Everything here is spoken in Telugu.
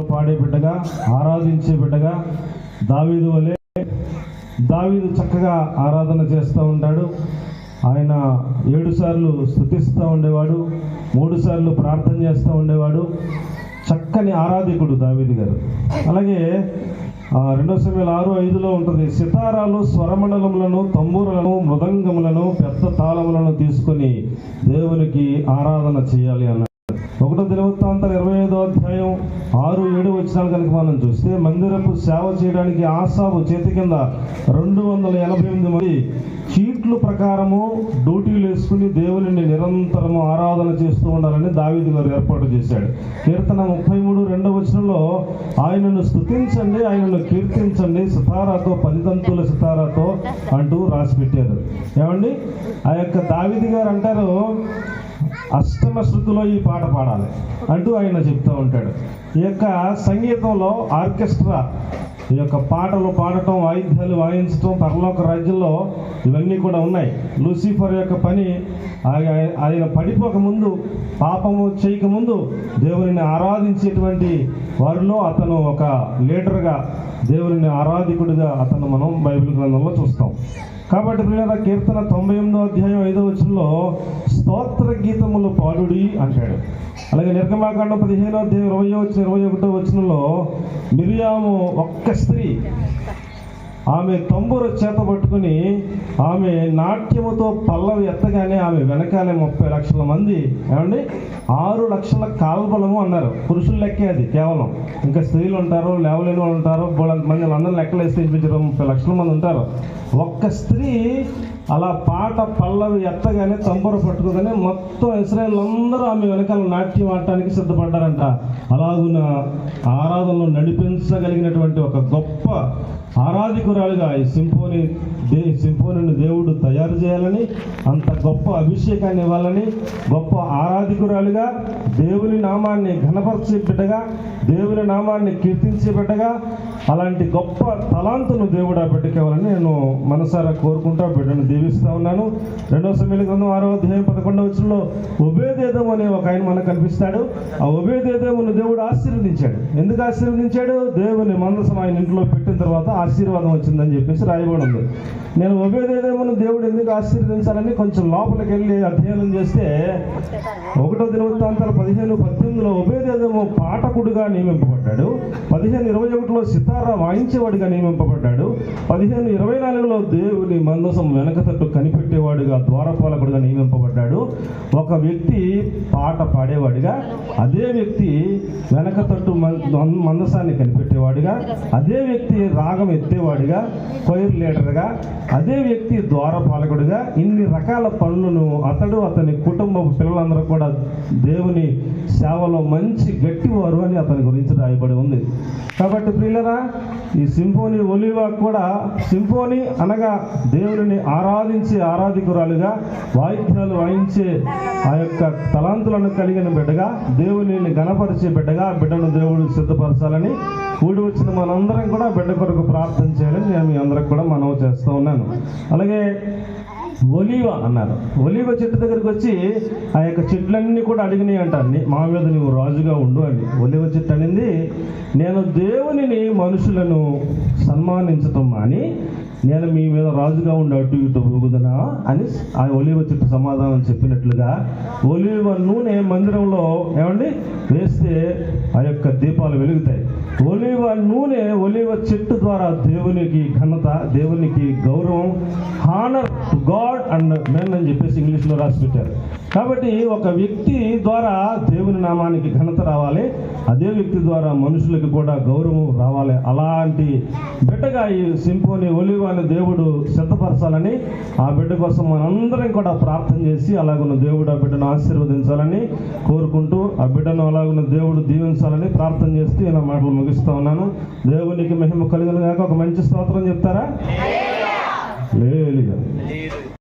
పాడే బిడ్డగా ఆరాధించే బిడ్డగా దావీదు వలె దావీదు చక్కగా ఆరాధన చేస్తూ ఉంటాడు. ఆయన ఏడు సార్లు స్థుతిస్తూ ఉండేవాడు మూడు సార్లు ప్రార్థన చేస్తూ ఉండేవాడు. చక్కని ఆరాధికుడు దావీదు గారు. అలాగే రెండు రెండో సమయాలు ఆరు ఐదులో ఉంటుంది. సితారాలు స్వరమండలములను తంబూరలను మృదంగములను పెద్ద తాళములను తీసుకొని దేవునికి ఆరాధన చేయాలి అన్నారు ఒకటో దినవృత్తాంతం ఇరవై ఐదో అధ్యాయం ఆరు ఏడు వచ్చినాలు కనుక మనం చూస్తే మందిరపు సేవ చేయడానికి ఆసాబు చేతి కింద రెండు వందల ఎనభై ఎనిమిది మంది చీట్లు ప్రకారము డ్యూటీలు వేసుకుని దేవుని నిరంతరము ఆరాధన చేస్తూ ఉండాలని దావీదు గారు ఏర్పాటు చేశాడు. కీర్తన ముప్పై మూడు రెండవ వచనంలో ఆయనను స్థుతించండి ఆయనను కీర్తించండి సితారాతో పదితంతుల సితారాతో అంటూ రాసి పెట్టారు ఏమండి? ఆ యొక్క దావిది గారు అంటారు అష్టమ శృతిలో ఈ పాట పాడాలి. అంటూ ఆయన చెప్తూ ఉంటాడు. ఈ యొక్క సంగీతంలో ఆర్కెస్ట్రా ఈ యొక్క పాటలు పాడటం వాయిద్యాలు వాయించటం పరలోక రాజ్యంలో ఇవన్నీ కూడా ఉన్నాయి. లూసిఫర్ యొక్క పని ఆయన పడిపోక ముందు పాపము చేయకముందు ముందు ఆరాధించేటువంటి వారిలో అతను ఒక లీడర్గా దేవుని ఆరాధికుడిగా అతను మనం బైబిల్ గ్రంథంలో చూస్తాం. కాబట్టి ప్రియుల కీర్తన తొంభై ఎనిమిదో అధ్యాయం ఐదో వచనంలో స్తోత్ర గీతములు పాడుడి అంటాడు. అలాగే నిర్గమాకాండం పదిహేనో అధ్యాయం ఇరవై వచ్చిన ఇరవై ఒకటో వచనంలో మిరియాము ఒక్క స్త్రీ ఆమె తంబుర చేత పట్టుకుని ఆమె నాట్యముతో పల్లవి ఎత్తగానే ఆమె వెనకాలే ముప్పై లక్షల మంది ఏమండి? ఆరు లక్షల కాల్బలము అన్నారు. పురుషుల లెక్కే అది కేవలం. ఇంకా స్త్రీలు ఉంటారు లేవలేని వాళ్ళు ఉంటారు మంది అందరూ లెక్కలు వేసి ముప్పై లక్షల మంది ఉంటారు. ఒక్క స్త్రీ అలా పాట పల్లవి ఎత్తగానే తంబుర పట్టుకోగానే మొత్తం ఇస్రాయల్ అందరూ ఆమె వెనకాల నాట్యం ఆడటానికి సిద్ధపడ్డారంట. అలాగున ఆరాధనలో నడిపించగలిగినటువంటి ఒక గొప్ప ఆరాధికురాలుగా ఈ సింఫోని దే సింఫోనిని దేవుడు తయారు చేయాలని అంత గొప్ప అభిషేకాన్ని ఇవ్వాలని గొప్ప ఆరాధికురాలుగా దేవుని నామాన్ని ఘనపరిచే బిడ్డగా దేవుని నామాన్ని కీర్తించే బిడ్డగా అలాంటి గొప్ప తలాంతును దేవుడు ఆ బిడ్డకి ఇవ్వాలని నేను మనసారా కోరుకుంటూ బిడ్డను దీవిస్తూ ఉన్నాను. రెండవ సమయంలో గ్రంథం ఆరో అధ్యాయం పదకొండవ వచ్చంలో ఉభయదేదం అనే ఒక ఆయన మనకు కనిపిస్తాడు. ఆ ఉభయదేదమును దేవుడు ఆశీర్వదించాడు. ఎందుకు ఆశీర్వదించాడు? దేవుని మందసం ఆయన ఇంట్లో పెట్టిన తర్వాత ఆశీర్వాదం వచ్చిందని చెప్పేసి రాయబడి ఉంది. నేను ఉభయదేదమును దేవుడు ఎందుకు ఆశీర్వదించాలని కొంచెం లోపలికి వెళ్ళి అధ్యయనం చేస్తే ఒకటో దినవృత్తాంతాలు పదిహేను పద్దెనిమిదిలో ఉభయదేదము పాఠకుడుగా నియమింపబడ్డాడు. పదిహేను ఇరవై ఒకటిలో సితారా వాయించేవాడిగా నియమింపబడ్డాడు. పదిహేను ఇరవై నాలుగులో దేవుని మందసం వెనక తట్టు కనిపెట్టేవాడుగా ద్వారపాలకుడుగా నియమింపబడ్డాడు. ఒక వ్యక్తి పాట పాడేవాడిగా అదే వ్యక్తి వెనక తట్టు మందసాన్ని కనిపెట్టేవాడిగా అదే వ్యక్తి రాగం ఎత్తేవాడిగా కొయిర్ లీడర్గా అదే వ్యక్తి ద్వారపాలకుడిగా ఇన్ని రకాల పనులను అతడు అతని కుటుంబ పిల్లలందరూ కూడా దేవుని సేవలో మంచి గట్టివారు అని అతని గురించి రాయబడి ఉంది. కాబట్టి ప్రియులరా ఈ సింఫోనీ ఒలివా కూడా సింఫోనీ అనగా దేవుని ఆరాధించే ఆరాధికురాలుగా వాయిద్యాలు వాయించే ఆ యొక్క తలాంతులను కలిగిన బిడ్డగా దేవుని గణపరిచే బిడ్డగా బిడ్డను దేవుడు సిద్ధపరచాలని కూడి వచ్చిన మనందరం కూడా బిడ్డ కొరకు ప్రార్థన చేయాలని నేను మీ అందరికి కూడా మనవి చేస్తూ ఉన్నాను. అలాగే ఒలీవ అన్నారు. ఒలివ చెట్టు దగ్గరికి వచ్చి ఆ యొక్క చెట్లన్నీ కూడా అడిగినాయి అంట. మా మీద నువ్వు రాజుగా ఉండు అని ఒలివ చెట్టు అనింది నేను దేవునిని మనుషులను సన్మానించటం మాని నేను మీ మీద రాజుగా ఉండి అటు ఇటు ఊగుదనా అని ఆ ఒలివ చెట్టు సమాధానం చెప్పినట్లుగా ఒలివ నూనె మందిరంలో ఏమండి? వేస్తే ఆ యొక్క దీపాలు వెలుగుతాయి. ఒలివ నూనె ఒలివ చెట్టు ద్వారా దేవునికి ఘనత దేవునికి గౌరవం హానర్ గాడ్ అండ్ మెన్ అని చెప్పేసి ఇంగ్లీష్లో రాసి పెట్టారు. కాబట్టి ఒక వ్యక్తి ద్వారా దేవుని నామానికి ఘనత రావాలి అదే వ్యక్తి ద్వారా మనుషులకు కూడా గౌరవం రావాలి. అలాంటి బిడ్డగా ఈ సింపోని ఒలివ అనే దేవుడు సిద్ధపరచాలని ఆ బిడ్డ కోసం మనందరం కూడా ప్రార్థన చేసి అలాగున్న దేవుడు ఆ బిడ్డను ఆశీర్వదించాలని కోరుకుంటూ ఆ బిడ్డను అలాగున్న దేవుడు దీవించాలని ప్రార్థన చేస్తూ నా మాటలు ముగిస్తూ ఉన్నాను. దేవునికి మహిమ కలిగిన కాక ఒక మంచి స్తోత్రం చెప్తారా? Hallelujah.